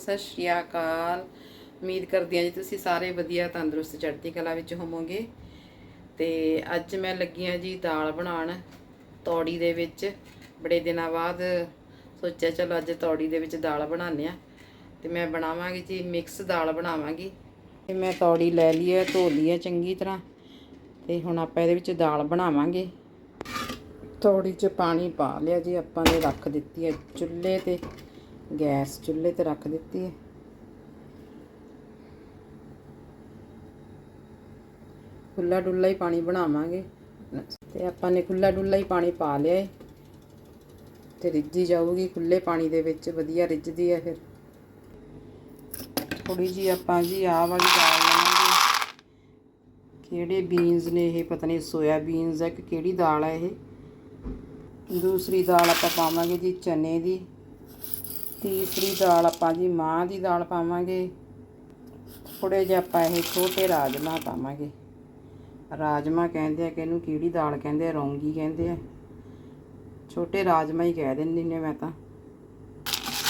ਸਤਿ ਸ਼੍ਰੀ ਅਕਾਲ। ਉਮੀਦ ਕਰਦੀ ਹਾਂ ਜੀ ਤੁਸੀਂ ਸਾਰੇ ਵਧੀਆ ਤੰਦਰੁਸਤ ਚੜ੍ਹਦੀ ਕਲਾ ਵਿੱਚ ਹੋਵੋਗੇ। ਤੇ ਅੱਜ ਮੈਂ ਲੱਗੀ ਹਾਂ ਜੀ ਦਾਲ ਬਣਾਉਣ ਤੌੜੀ ਦੇ ਵਿੱਚ। ਬੜੇ ਦਿਨਾਂ ਬਾਅਦ ਸੋਚਿਆ ਚਲੋ ਅੱਜ ਤੌੜੀ ਦੇ ਵਿੱਚ ਦਾਲ ਬਣਾਉਂਦੇ ਆ ਤੇ ਮੈਂ ਬਣਾਵਾਂਗੀ ਜੀ, ਮਿਕਸ ਦਾਲ ਬਣਾਵਾਂਗੀ। ਤੇ ਮੈਂ ਤੌੜੀ ਲੈ ਲਈ ਹੈ, ਧੋ ਲਈ ਹੈ ਚੰਗੀ ਤਰ੍ਹਾਂ। ਤੇ ਹੁਣ ਆਪਾਂ ਇਹਦੇ ਵਿੱਚ ਦਾਲ ਬਣਾਵਾਂਗੇ। ਤੌੜੀ 'ਚ ਪਾਣੀ ਪਾ ਲਿਆ ਜੀ, ਆਪਾਂ ਨੇ ਰੱਖ ਦਿੱਤੀ ਹੈ ਚੁੱਲ੍ਹੇ ਤੇ। ਗੈਸ ਚੁੱਲ੍ਹੇ ਤੇ ਰੱਖ ਦਿੱਤੀ ਹੈ ਖੁੱਲਾ ਡੁੱਲਾ ਹੀ ਪਾਣੀ ਬਣਾਵਾਂਗੇ। ਤੇ ਆਪਾਂ ਨੇ ਖੁੱਲਾ ਡੁੱਲਾ ਹੀ ਪਾਣੀ ਪਾ ਲਿਆ ਹੈ ਤੇ ਰਿੱਝੀ ਜਾਊਗੀ ਖੁੱਲੇ ਪਾਣੀ ਦੇ ਵਿੱਚ ਵਧੀਆ ਰਿੱਝਦੀ ਹੈ ਫਿਰ। ਥੋੜੀ ਜੀ ਆਪਾਂ ਜੀ ਆਹ ਵਾਲੀ ਦਾਲ ਲਵਾਂਗੇ ਕਿਹੜੇ ਬੀਨਸ ਨੇ ਇਹ, ਪਤਾ ਨਹੀਂ ਸੋਇਆ ਬੀਨਸ ਹੈ ਕਿ ਕਿਹੜੀ ਦਾਲ ਹੈ ਇਹ। ਦੂਸਰੀ ਦਾਲ ਆਪਾਂ ਪਾਵਾਂਗੇ ਜੀ ਚਨੇ ਦੀ। ਤੀਸਰੀ ਦਾਲ ਆਪਾਂ ਜੀ ਮਾਂ ਦੀ ਦਾਲ ਪਾਵਾਂਗੇ। ਥੋੜੇ ਜਿਹਾ ਆਪਾਂ ਇਹ ਛੋਟੇ ਰਾਜਮਾ ਪਾਵਾਂਗੇ। ਰਾਜਮਾ ਕਹਿੰਦੇ ਆ ਕਿ ਇਹਨੂੰ ਕਿਹੜੀ ਦਾਲ ਕਹਿੰਦੇ ਆ? ਰੌਂਗੀ ਕਹਿੰਦੇ ਆ। ਛੋਟੇ ਰਾਜਮਾ ਹੀ ਕਹਿ ਦਿੰਦੀ ਨੇ ਮੈਂ ਤਾਂ।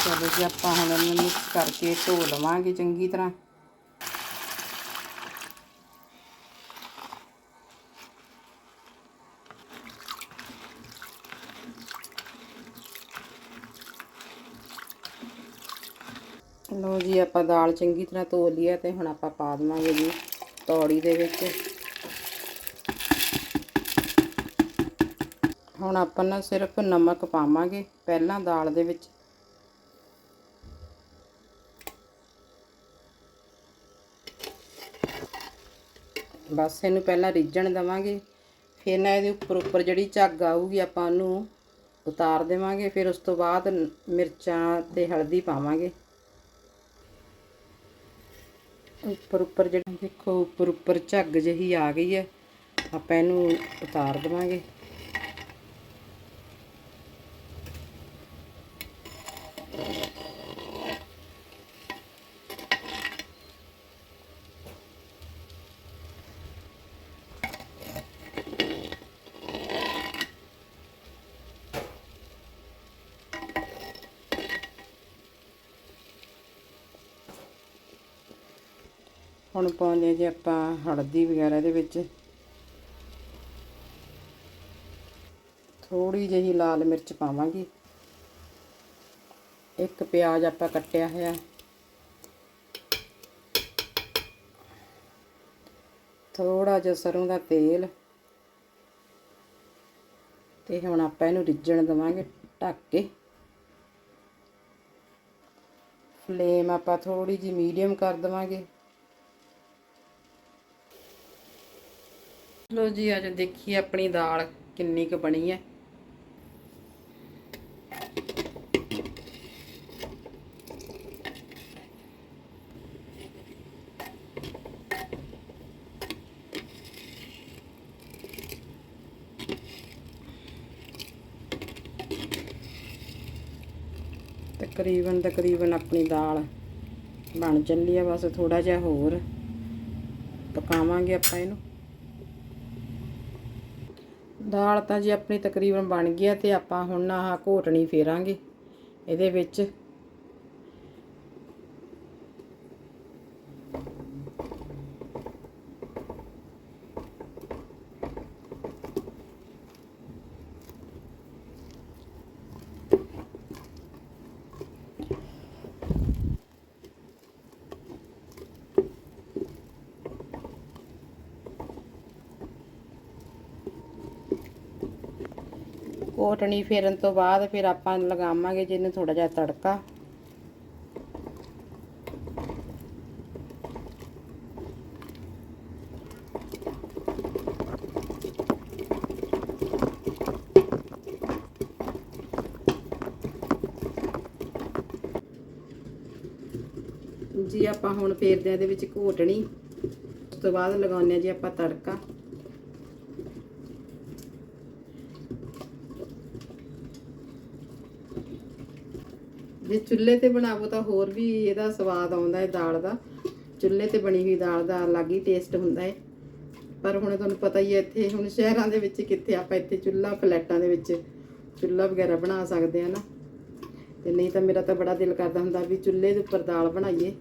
ਚਲੋ ਜੀ ਆਪਾਂ ਹੁਣ ਇਹਨੂੰ ਮਿਕਸ ਕਰਕੇ ਧੋ ਲਵਾਂਗੇ ਚੰਗੀ ਤਰ੍ਹਾਂ। ਲੋ ਜੀ ਆਪਾਂ ਦਾਲ ਚੰਗੀ ਤਰ੍ਹਾਂ ਧੋ ਲਈ ਹੈ ਤੇ ਹੁਣ ਆਪਾਂ ਪਾ ਦੇਵਾਂਗੇ ਜੀ ਤੌੜੀ ਦੇ ਵਿੱਚ। ਹੁਣ ਆਪਾਂ ਨਾ ਸਿਰਫ ਨਮਕ ਪਾਵਾਂਗੇ ਪਹਿਲਾਂ ਦਾਲ ਦੇ ਵਿੱਚ। ਬਸ ਇਹਨੂੰ ਪਹਿਲਾਂ ਰਿੱਝਣ ਦਵਾਂਗੇ, ਫਿਰ ਨਾ ਇਹਦੇ ਉੱਪਰ ਉੱਪਰ ਜਿਹੜੀ ਝੱਗ ਆਊਗੀ ਆਪਾਂ ਉਹਨੂੰ ਉਤਾਰ ਦੇਵਾਂਗੇ, ਫਿਰ ਉਸ ਤੋਂ ਬਾਅਦ ਮਿਰਚਾਂ ਤੇ ਹਲਦੀ ਪਾਵਾਂਗੇ। ਉੱਪਰ ਉੱਪਰ ਜਿਹੜੀ ਦੇਖੋ ਉੱਪਰ ਉੱਪਰ ਝੱਗ ਜਿਹੀ ਆ ਗਈ ਹੈ, ਆਪਾਂ ਇਹਨੂੰ ਉਤਾਰ ਦੇਵਾਂਗੇ। ਹੁਣ ਪਾਉਂਦੇ ਹਾਂ ਜੀ ਆਪਾਂ ਹਲਦੀ ਵਗੈਰਾ ਇਹਦੇ ਵਿੱਚ। ਥੋੜੀ ਜਿਹੀ ਲਾਲ ਮਿਰਚ ਪਾਵਾਂਗੇ। ਇੱਕ ਪਿਆਜ਼ ਆਪਾਂ ਕੱਟਿਆ ਹੋਇਆ। ਥੋੜਾ ਜਿਹਾ ਸਰੋਂ ਦਾ ਤੇਲ। ਤੇ ਹੁਣ ਆਪਾਂ ਇਹਨੂੰ ਰਿੱਝਣ ਦਵਾਂਗੇ ਢੱਕ ਕੇ। ਫਲੇਮ ਆਪਾਂ ਥੋੜੀ ਜਿਹੀ ਮੀਡੀਅਮ ਕਰ ਦਵਾਂਗੇ। ਲੋ ਜੀ ਅੱਜ ਦੇਖੀ ਆਪਣੀ ਦਾਲ ਕਿੰਨੀ ਕੁ ਬਣੀ ਹੈ। ਤਕਰੀਬਨ ਤਕਰੀਬਨ ਆਪਣੀ ਦਾਲ ਬਣ ਚੱਲੀ ਆ ਬਸ ਥੋੜਾ ਜਿਹਾ ਹੋਰ ਪਕਾਵਾਂਗੇ ਆਪਾਂ ਇਹਨੂੰ। ਦਾਲ ਤਾਂ ਜੀ ਆਪਣੀ ਤਕਰੀਬਨ ਬਣ ਗਈ ਆ ਤੇ ਆਪਾਂ ਹੁਣ ਆਹ ਘੋਟਣੀ ਫੇਰਾਂਗੇ। ਇਹਦੇ ਵਿੱਚ ਕੋਟਣੀ ਫੇਰਨ ਤੋਂ ਬਾਅਦ ਫਿਰ ਆਪਾਂ ਲਗਾਵਾਂਗੇ ਜਿਹਨੂੰ ਥੋੜਾ ਜਿਹਾ ਤੜਕਾ। ਜੀ ਆਪਾਂ ਹੁਣ ਫੇਰਦੇ ਆ ਇਹਦੇ ਵਿੱਚ ਘੋਟਣੀ, ਉਸ ਤੋਂ ਬਾਅਦ ਲਗਾਉਂਦੇ ਆ ਜੀ ਆਪਾਂ ਤੜਕਾ। ਜੇ ਚੁੱਲ੍ਹੇ ਤੇ ਬਣਾਵੋ ਤਾਂ ਹੋਰ ਵੀ ਇਹਦਾ ਸਵਾਦ ਆਉਂਦਾ ਹੈ ਦਾਲ ਦਾ। ਚੁੱਲ੍ਹੇ ਤੇ ਬਣੀ ਹੋਈ ਦਾਲ ਦਾ ਅਲੱਗ ਹੀ ਟੇਸਟ ਹੁੰਦਾ ਹੈ। ਪਰ ਹੁਣ ਤੁਹਾਨੂੰ ਪਤਾ ਹੀ ਹੈ ਇੱਥੇ, ਹੁਣ ਸ਼ਹਿਰਾਂ ਦੇ ਵਿੱਚ ਕਿੱਥੇ ਆਪਾਂ ਇੱਥੇ ਚੁੱਲ੍ਹਾ ਫਲੈਟਾਂ ਦੇ ਵਿੱਚ ਚੁੱਲ੍ਹਾ ਵਗੈਰਾ ਬਣਾ ਸਕਦੇ ਆ ਨਾ। ਤੇ ਨਹੀਂ ਤਾਂ ਮੇਰਾ ਤਾਂ ਬੜਾ ਦਿਲ ਕਰਦਾ ਹੁੰਦਾ ਵੀ ਚੁੱਲ੍ਹੇ ਦੇ ਉੱਪਰ ਦਾਲ ਬਣਾਈਏ।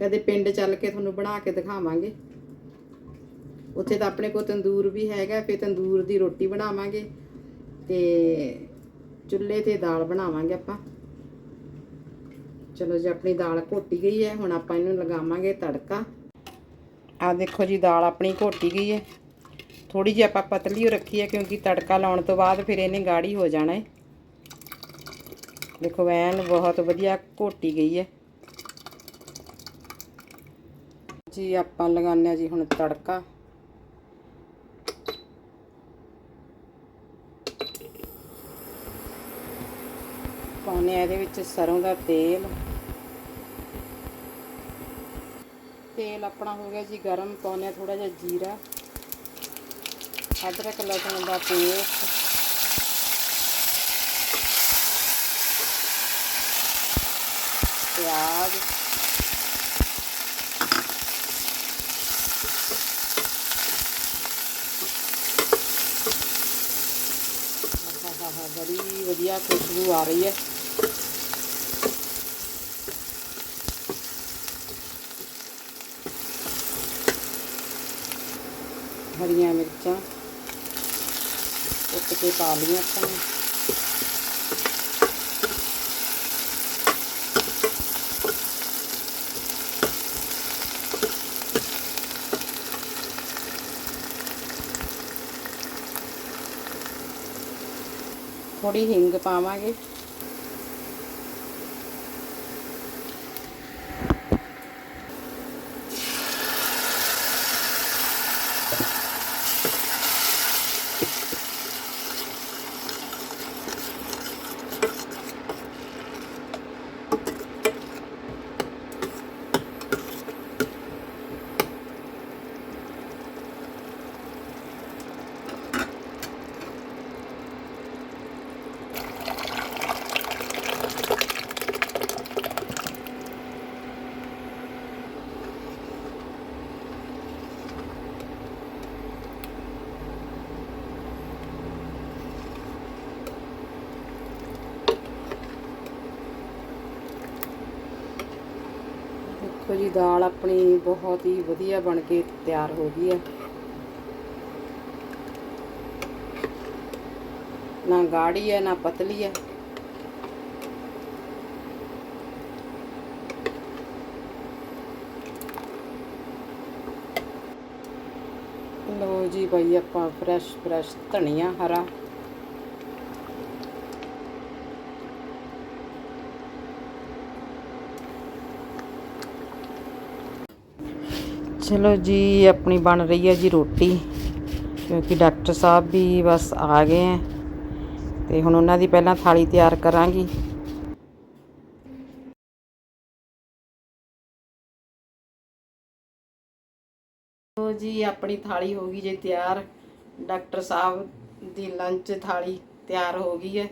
ਕਦੇ ਪਿੰਡ ਚੱਲ ਕੇ ਤੁਹਾਨੂੰ ਬਣਾ ਕੇ ਦਿਖਾਵਾਂਗੇ। ਉੱਥੇ ਤਾਂ ਆਪਣੇ ਕੋਲ ਤੰਦੂਰ ਵੀ ਹੈਗਾ ਫੇ ਤੰਦੂਰ ਦੀ ਰੋਟੀ ਬਣਾਵਾਂਗੇ। ਤੇ ਚੁੱਲ੍ਹੇ ਤੇ ਦਾਲ ਬਣਾਵਾਂਗੇ ਆਪਾਂ। ਚਲੋ ਜੀ, ਆਪਣੀ ਦਾਲ ਘੋਟੀ ਗਈ ਹੈ, ਹੁਣ ਆਪਾਂ ਇਹਨੂੰ ਲਗਾਵਾਂਗੇ ਤੜਕਾ। ਆ ਦੇਖੋ ਜੀ, ਦਾਲ ਆਪਣੀ ਘੋਟੀ ਗਈ ਹੈ। ਥੋੜੀ ਜਿਹੀ ਆਪਾਂ ਪਤਲੀ ਹੋ ਰੱਖੀ ਹੈ, ਕਿਉਂਕਿ ਤੜਕਾ ਲਾਉਣ ਤੋਂ ਬਾਅਦ ਫਿਰ ਇਹਨੇ ਗਾੜੀ ਹੋ ਜਾਣਾ ਹੈ। ਦੇਖੋ ਐਨ ਬਹੁਤ ਵਧੀਆ ਘੋਟੀ ਗਈ ਹੈ। ਜੀ, ਆਪਾਂ ਲਗਾਉਂਦੇ ਹਾਂ ਜੀ ਹੁਣ ਤੜਕਾ। ਪਾਉਂਦੇ ਹਾਂ ਇਹਦੇ ਵਿੱਚ ਸਰੋਂ ਦਾ ਤੇਲ। ਤੇਲ ਆਪਣਾ ਹੋ ਗਿਆ ਜੀ, ਗਰਮ ਪਾਉਂਦੇ ਹਾਂ ਥੋੜਾ ਜਿਹਾ ਜੀਰਾ, ਅਦਰਕ, ਲਸਣ ਦਾ ਪੇਸਟ। ਪਿਆਜ਼। ਬੜੀ ਵਧੀਆ ਖੁਸ਼ਬੂ ਆ ਰਹੀ ਹੈ। ਹਰੀਆਂ ਮਿਰਚਾਂ ਕੁੱਟ ਕੇ ਪਾ ਲਈਆਂ ਆਪਾਂ ਨੇ ਥੋੜੀ ਹਿੰਗ ਪਾਵਾਂਗੇ ਦੇਖੋ ਜੀ, ਦਾਲ ਆਪਣੀ ਬਹੁਤ ਹੀ ਵਧੀਆ ਬਣ ਕੇ ਤਿਆਰ ਹੋ ਗਈ ਹੈ। ਨਾ ਗਾੜੀ ਹੈ, ਨਾ ਪਤਲੀ ਹੈ। ਲੋ ਜੀ ਭਾਈ ਆਪਾਂ ਫਰੈਸ਼ ਫਰੈਸ਼ ਧਨੀਆ ਹਰਾ। ਚਲੋ ਜੀ, ਆਪਣੀ ਬਣ ਰਹੀ ਹੈ ਜੀ ਰੋਟੀ, ਕਿਉਂਕਿ ਡਾਕਟਰ ਸਾਹਿਬ ਵੀ ਬਸ ਆ ਗਏ ਹੈ ਤੇ ਹੁਣ ਉਹਨਾਂ ਦੀ ਪਹਿਲਾਂ ਥਾਲੀ ਤਿਆਰ ਕਰਾਂਗੀ। ਲੋ ਜੀ, ਆਪਣੀ ਥਾਲੀ ਹੋ ਗਈ ਜੇ ਤਿਆਰ। ਡਾਕਟਰ ਸਾਹਿਬ ਦੀ ਲੰਚ ਥਾਲੀ ਤਿਆਰ ਹੋ ਗਈ ਹੈ।